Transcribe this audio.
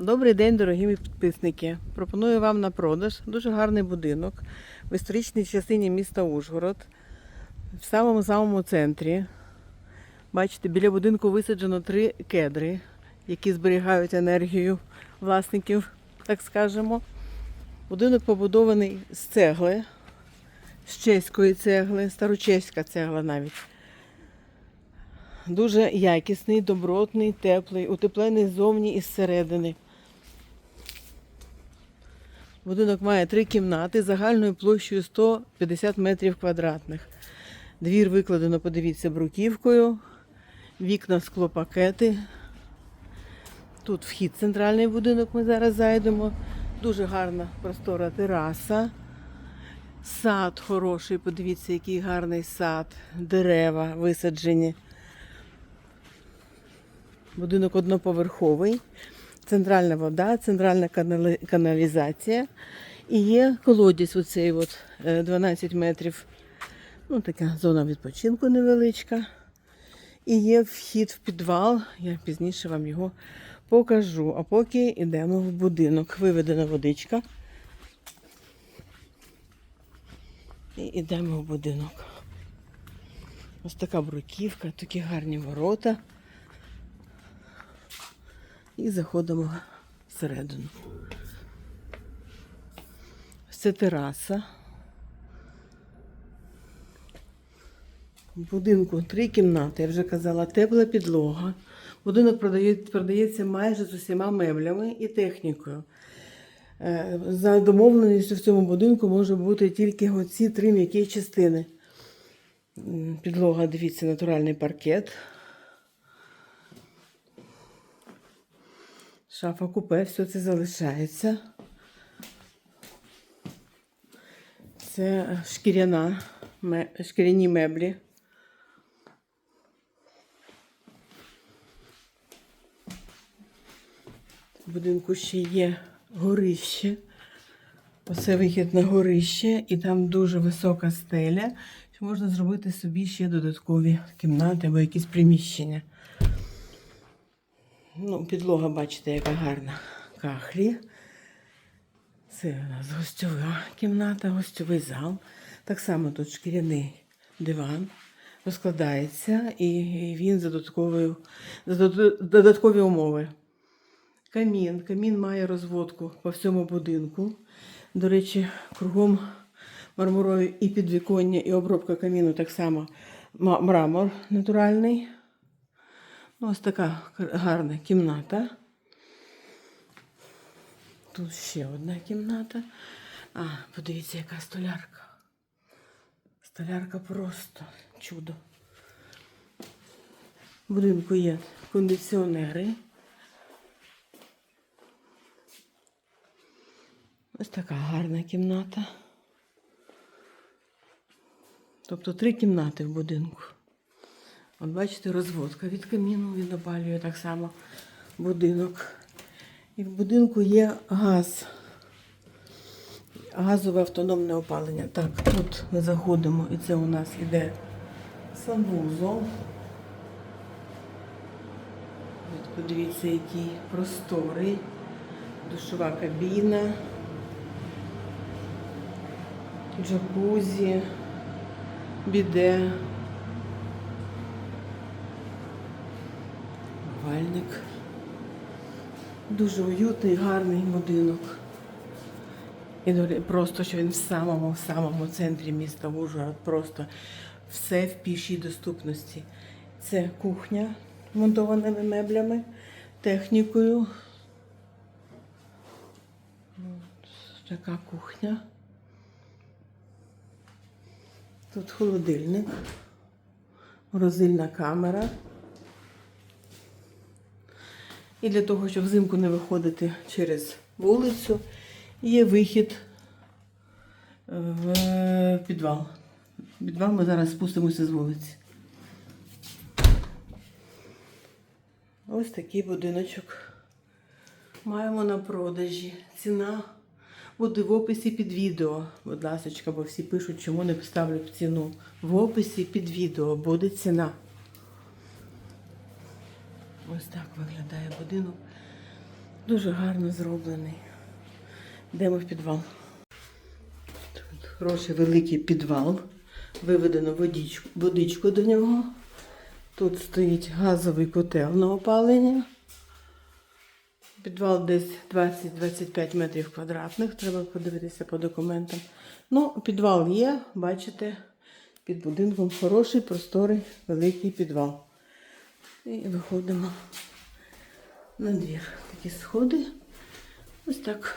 Добрий день, дорогі підписники. Пропоную вам на продаж дуже гарний будинок в історичній частині міста Ужгород, в самому самому центрі. Бачите, біля будинку висаджено три кедри, які зберігають енергію власників, так скажемо. Будинок побудований з цегли, з чеської цегли, старочеська цегла навіть. Дуже якісний, добротний, теплий, утеплений ззовні і зсередини. Будинок має три кімнати загальною площею 150 метрів квадратних. Двір викладено, подивіться, бруківкою, вікна склопакети. Тут вхід центральний будинок, ми зараз зайдемо. Дуже гарна простора тераса. Сад хороший, подивіться, який гарний сад, дерева висаджені. Будинок одноповерховий, центральна вода, центральна каналізація. І є колодязь оцей от е, 12 метрів. Ну, така зона відпочинку невеличка. І є вхід в підвал. Я пізніше вам його покажу. А поки йдемо в будинок. Виведена водичка. І йдемо в будинок. Ось така бруківка, такі гарні ворота. І заходимо всередину. Це тераса. В будинку три кімнати, я вже казала, тепла підлога. Будинок продає- продається майже з усіма меблями і технікою. Е, За домовленістю в цьому будинку може бути тільки оці три м'які частини. Підлога, дивіться, натуральний паркет. Шафа купе, все це залишається. Це шкіряна, шкіряні меблі. В будинку ще є горище. Оце вихід на горище, і там дуже висока стеля, що можна зробити собі ще додаткові кімнати або якісь приміщення. Ну, підлога, бачите, яка гарна кахлі. Це у нас гостьова кімната, гостьовий зал. Так само тут шкіряний диван розкладається, і він за додатковою за додаткові умови. Камін. Камін має розводку по всьому будинку. До речі, кругом мармурові і підвіконня, і обробка каміну так само мрамор натуральний. Ну, ось така гарна кімната. Тут ще одна кімната. А, подивіться, яка столярка. Столярка просто чудо. В будинку є кондиціонери. Ось така гарна кімната. Тобто три кімнати в будинку. От бачите, розводка від каміну, він опалює так само будинок. І в будинку є газ. Газове автономне опалення. Так, тут ми заходимо, і це у нас іде санвузол. От подивіться, який просторий. Душова кабіна. Джакузі, біде. Вальник. Дуже уютний, гарний будинок. І просто, що він в самому, в самому центрі міста Ужгород. Просто все в пішій доступності. Це кухня монтованими меблями, технікою. От така кухня. Тут холодильник, морозильна камера. І для того, щоб взимку не виходити через вулицю, є вихід в підвал. В підвал ми зараз спустимося з вулиці. Ось такий будиночок. Маємо на продажі. Ціна буде в описі під відео. Будь ласка, бо всі пишуть, чому не поставлю ціну. В описі під відео буде ціна. Ось так виглядає будинок. Дуже гарно зроблений. Йдемо в підвал. Тут хороший великий підвал. Виведено водичку, водичку до нього. Тут стоїть газовий котел на опалення. Підвал десь 20-25 метрів квадратних. Треба подивитися по документам. Ну, підвал є, бачите, під будинком хороший, просторий, великий підвал. І виходимо на двір. Такі сходи. Ось так